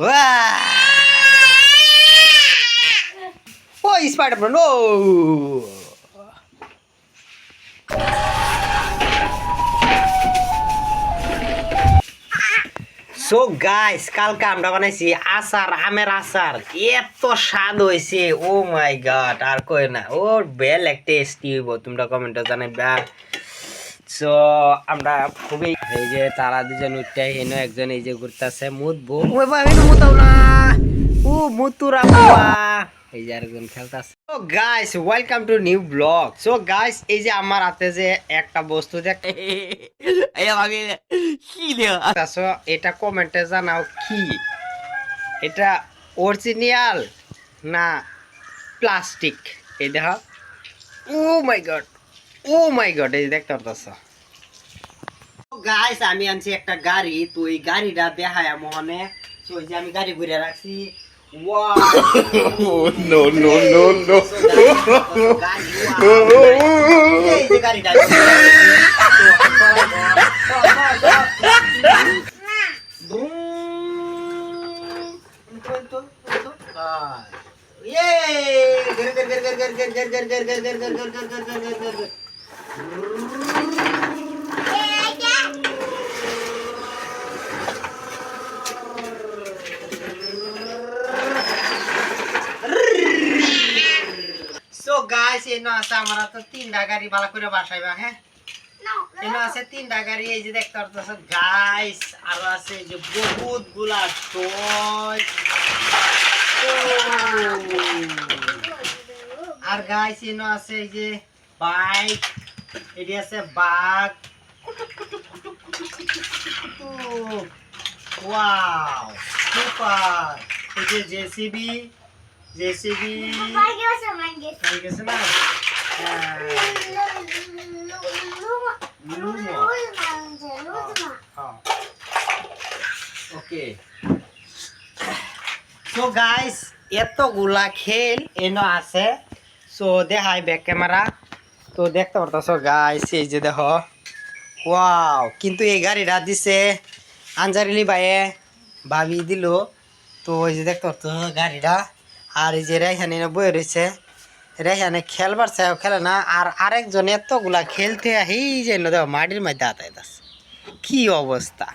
ও so guys কালকে আমরা বানাইছি আচার, আমের আচার। এত স্বাদ হয়েছে ও মাই গড আর কই না। ও বেল এক টেস্টি হইব, তোমরা কমেন্টে জানাইবা। সো আমরা খুবই এই যে তারা দুজন উঠতে হেন একজন এই যে ঘুরতেছে মুতবো। ওই বা হেন মুতাও না ও মুতুরা বাবা এই যে আরেকজন খেলতেছে। So guys welcome to new blog so guys এই যে আমার হাতে যে একটা বস্তু দেখ আচ্ছা এটা কমেন্টে জানাও কি? এটা অরিজিনাল না প্লাস্টিক এই দেখো। ও মাই গড ও মাই গড এই দেখতে পারতাছ গাইস আমি আনছি একটা গাড়ি তো এই গাড়িটা দেখায় মোহনে তো এই যে আমি গাড়ি ঘুরে রাখছি wow no, no, no, no. গাড়ি, wow, এই যে গাড়িটা সো গাইস এনো আছে আমরা তো তিনটা গাড়ি ভালো করে বাসাইবা হ্যাঁ এনো আছে তিনটা গাড়ি এই যে দেখতে পারতেছ গাইস আর আছে এই যে বহুতগুলা টয় আর গাইস এনো আছে এই যে বাইক এটি আছে বাঘ। Wow, super. এই যে জেসিবি জেসিবি। গেছে না? হ্যাঁ। ওকে। সো গাইস এতগুলা খেল এনো আছে। সো দেখাই ব্যাক ক্যামেরা তো দেখতে পারতাছো গাইস এই যে দেখো। ওয়াও কিন্তু এই গাড়িটা দিছে আনজারিলি বাইয়ে ভাবি দিল। তো ওই যে দেখতে পারতো গাড়িটা, আর এই যে রেহানে বয়ে রয়েছে। রেহানে খেলবার চাও খেলে না, আর আরেকজন এতগুলা খেলতে এই যে দেখো মাটির মধ্যে আতাই কি অবস্থা?